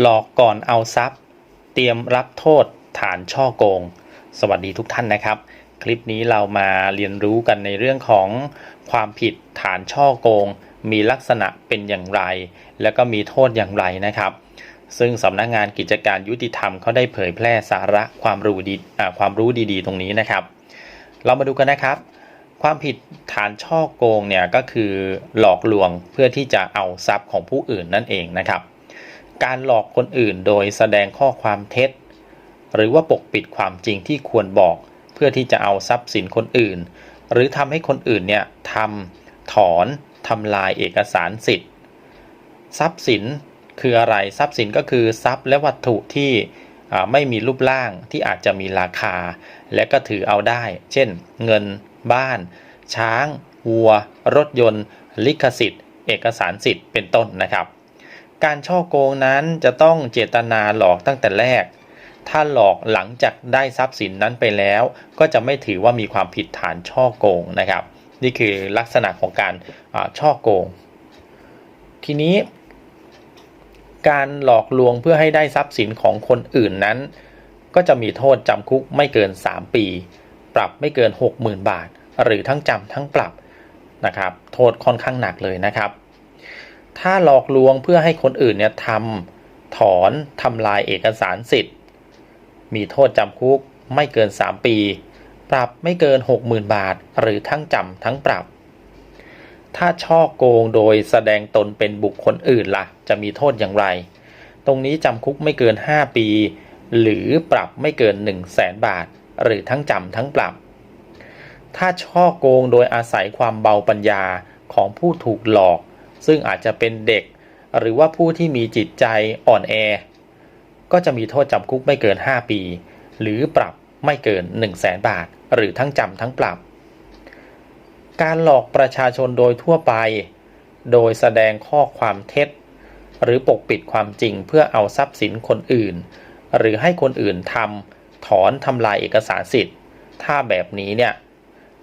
หลอกก่อนเอาทรัพย์ เตรียมรับโทษฐานช่อโกง สวัสดีทุกท่านนะครับ คลิปนี้เรามาเรียนรู้กันในเรื่องของความผิดฐานช่อโกง มีลักษณะเป็นอย่างไร แล้วก็มีโทษอย่างไรนะครับ ซึ่งสำนักงานกิจการยุติธรรมเขาได้เผยแพร่สาระความรู้ดีความรู้ดีๆ ตรงนี้นะครับ เรามาดูกันนะครับ ความผิดฐานช่อโกงเนี่ยก็คือหลอกลวงเพื่อที่จะเอาทรัพย์ของผู้อื่นนั่นเองนะครับ การหลอกคนอื่นโดยแสดงข้อความเท็จ หรือว่าปกปิดความจริงที่ควรบอก เพื่อที่จะเอาทรัพย์สินคนอื่น หรือทำให้คนอื่นเนี่ยทำถอนทำลายเอกสารสิทธิ์ ทรัพย์สินคืออะไรทรัพย์สินก็คือทรัพย์และวัตถุที่ไม่มีรูปร่างที่อาจจะมีราคา และก็ถือเอาได้ เช่น เงิน บ้าน ช้าง วัว รถยนต์ ลิขสิทธิ์ เอกสารสิทธิ์เป็นต้นนะครับ การช่อโกงนั้นจะต้องเจตนาหลอกตั้งแต่แรก ถ้าหลอกหลังจากได้ทรัพย์สินนั้นไปแล้ว ก็จะไม่ถือว่ามีความผิดฐานช่อโกงนะครับ นี่คือลักษณะของการช่อโกง ทีนี้ การหลอกลวงเพื่อให้ได้ทรัพย์สินของคนอื่นนั้น ก็จะมีโทษจำคุกไม่เกิน 3 ปี ปรับไม่เกิน 60,000 บาท หรือทั้งจำทั้งปรับนะครับ โทษค่อนข้างหนักเลยนะครับ ถ้าหลอกลวงเพื่อให้คนอื่นเนี่ยทำถอนทำลายเอกสารสิทธิ์ มีโทษจำคุกไม่เกิน 3 ปี ปรับไม่เกิน 60,000 บาท หรือทั้งจำทั้งปรับ ถ้าช่อโกงโดยแสดงตนเป็นบุคคลอื่นล่ะ จะมีโทษอย่างไร ตรงนี้จำคุกไม่เกิน 5 ปี หรือปรับไม่เกิน 1 0 0 0 0แสนบาท หรือทั้งจำทั้งปรับ ถ้าช่อโกงโดยอาศัยความเบาปัญญาของผู้ถูกหลอก ซึ่งอาจจะเป็นเด็ก หรือว่าผู้ที่มีจิตใจอ่อนแอ ก็จะมีโทษจำคุกไม่เกิน 5 ปี หรือปรับไม่เกิน 1 0 0 0 0แสนบาท หรือทั้งจำทั้งปรับ การหลอกประชาชนโดยทั่วไป โดยแสดงข้อความเท็จ หรือปกปิดความจริงเพื่อเอาทรัพย์สินคนอื่น หรือให้คนอื่นทำถอนทำลายเอกสารสิทธิ์ ถ้าแบบนี้เนี่ย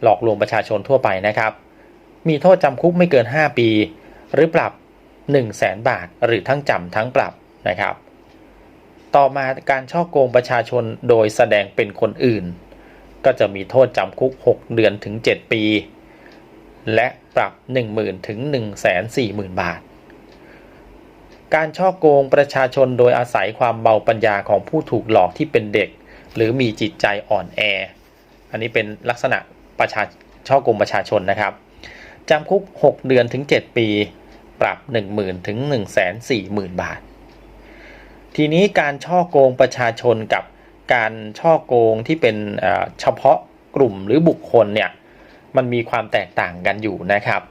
หลอกลวงประชาชนทั่วไปนะครับ มีโทษจำคุกไม่เกิน 5 ปี หรือปรับ 1 0 0 0 0แสนบาท หรือทั้งจำทั้งปรับนะครับ ต่อมาการช่อโกงประชาชนโดยแสดงเป็นคนอื่น ก็จะมีโทษจำคุก 6 เดือนถึง 7 ปี และปรับ 10,000ถึง140,000 บาท การช่อโกงประชาชนโดยอาศัยความเบาปัญญาของผู้ถูกหลอกที่เป็นเด็ก หรือมีจิตใจอ่อนแอ อันนี้เป็นลักษณะประชาช่อโกงประชาชนนะครับจำคุก 6 เดือนถึง 7 ปี ปรับ 10,000ถึง140,000 บาท ทีนี้การช่อโกงประชาชนกับการช่อโกงที่เป็นเฉพาะกลุ่มหรือบุคคลเนี่ยมันมีความแตกต่างกันอยู่นะครับ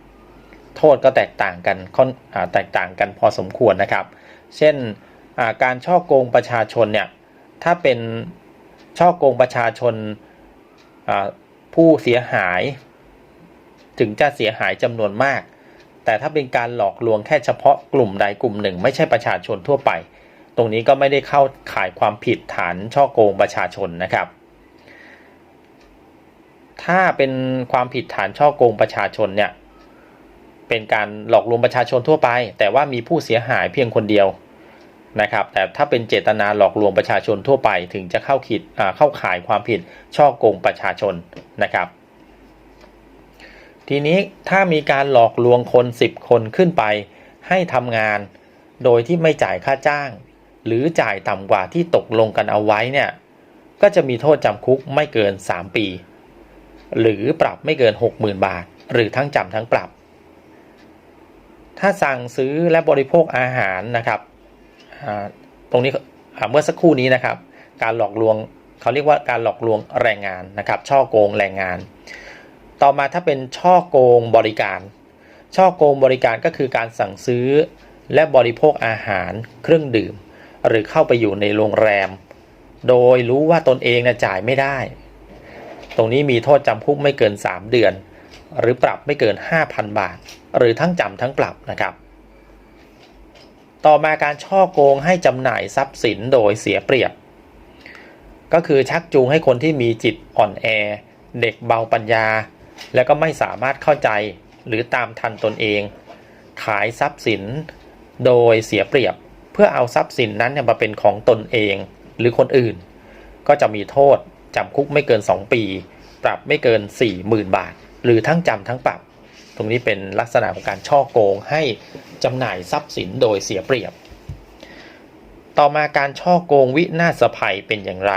โทษก็แตกต่างกันค่อนแตกต่างกันพอสมควรนะครับ เช่นการช่อโกงประชาชนเนี่ยถ้าเป็นช่อโกงประชาชนผู้เสียหาย ถึงจะเสียหายจำนวนมาก แต่ถ้าเป็นการหลอกลวงแค่เฉพาะกลุ่มใดกลุ่มหนึ่ง ไม่ใช่ประชาชนทั่วไป ตรงนี้ก็ไม่ได้เข้าข่ายความผิดฐานช่อโกงประชาชนนะครับ ถ้าเป็นความผิดฐานช่อโกงประชาชนเนี่ยเป็นการหลอกลวงประชาชนทั่วไป แต่ว่ามีผู้เสียหายเพียงคนเดียวนะครับ แต่ถ้าเป็นเจตนาหลอกลวงประชาชนทั่วไป ถึงจะเข้าขีดเข้าข่ายความผิดช่อโกงประชาชนนะครับ ทีนี้ถ้ามีการหลอกลวงคน 10 คนขึ้นไป ให้ทำงาน โดยที่ไม่จ่ายค่าจ้าง หรือจ่ายต่ำกว่าที่ตกลงกันเอาไว้เนี่ย ก็จะมีโทษจำคุกไม่เกิน 3 ปี หรือปรับไม่เกิน 60,000 บาท หรือทั้งจำทั้งปรับ ถ้าสั่งซื้อและบริโภคอาหารนะครับตรงนี้เมื่อสักครู่นี้นะครับ การหลอกลวงเขาเรียกว่าการหลอกลวงแรงงานนะครับ ช่อโกงแรงงาน ต่อมาถ้าเป็นช่อโกงบริการ ช่อโกงบริการก็คือการสั่งซื้อ และบริโภคอาหาร เครื่องดื่ม หรือเข้าไปอยู่ในโรงแรม โดยรู้ว่าตนเองนะจ่ายไม่ได้ ตรงนี้มีโทษจำคุกไม่เกิน 3 เดือน หรือปรับไม่เกิน 5,000 บาท หรือทั้งจำทั้งปรับนะครับ ต่อมาการช่อโกงให้จำหน่ายทรัพย์สินโดยเสียเปรียบ ก็คือชักจูงให้คนที่มีจิตอ่อนแอ เด็กเบาปัญญา และก็ไม่สามารถเข้าใจหรือตามทันตนเอง ขายทรัพย์สินโดยเสียเปรียบ เพื่อเอาทรัพย์สินนั้นเนี่ยมาเป็นของตนเองหรือคนอื่น ก็จะมีโทษจำคุกไม่เกิน 2 ปี ปรับไม่เกิน 40,000 บาท หรือทั้งจำทั้งปรับ ตรงนี้เป็นลักษณะของการช่อโกงให้จำหน่ายทรัพย์สินโดยเสียเปรียบ ต่อมาการช่อโกงวินาศภัยเป็นอย่างไร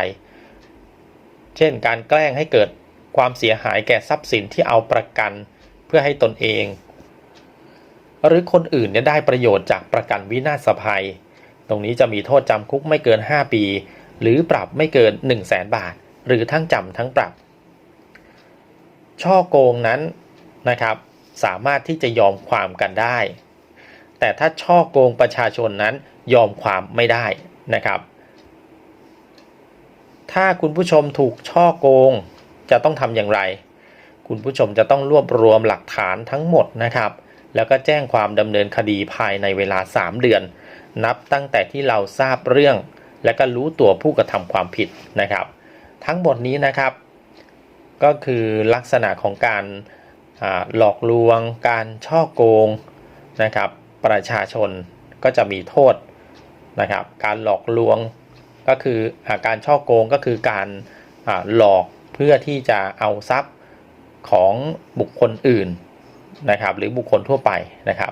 เช่น การแกล้งให้เกิด ความเสียหายแก่ทรัพย์สินที่เอาประกันเพื่อให้ตนเอง หรือคนอื่นเนี่ยได้ประโยชน์จากประกันวินาศภัย ตรงนี้จะมีโทษจำคุกไม่เกิน 5 ปี หรือปรับไม่เกิน 1 0 0 0 0แสนบาท หรือทั้งจำทั้งปรับ ช่อโกงนั้นนะครับ สามารถที่จะยอมความกันได้ แต่ถ้าช่อโกงประชาชนนั้นยอมความไม่ได้นะครับ ถ้าคุณผู้ชมถูกช่อโกง จะต้องทำอย่างไร คุณผู้ชมจะต้องรวบรวมหลักฐานทั้งหมดนะครับ แล้วก็แจ้งความดำเนินคดีภายในเวลา 3 เดือน นับตั้งแต่ที่เราทราบเรื่อง และก็รู้ตัวผู้กระทำความผิดนะครับ ทั้งหมดนี้นะครับ ก็คือลักษณะของการหลอกลวง การช่อโกงนะครับ ประชาชนก็จะมีโทษนะครับ การหลอกลวงก็คืออาการช่อโกงก็คือการหลอก เพื่อที่จะเอาทรัพย์ของบุคคลอื่นนะครับ หรือบุคคลทั่วไปนะครับ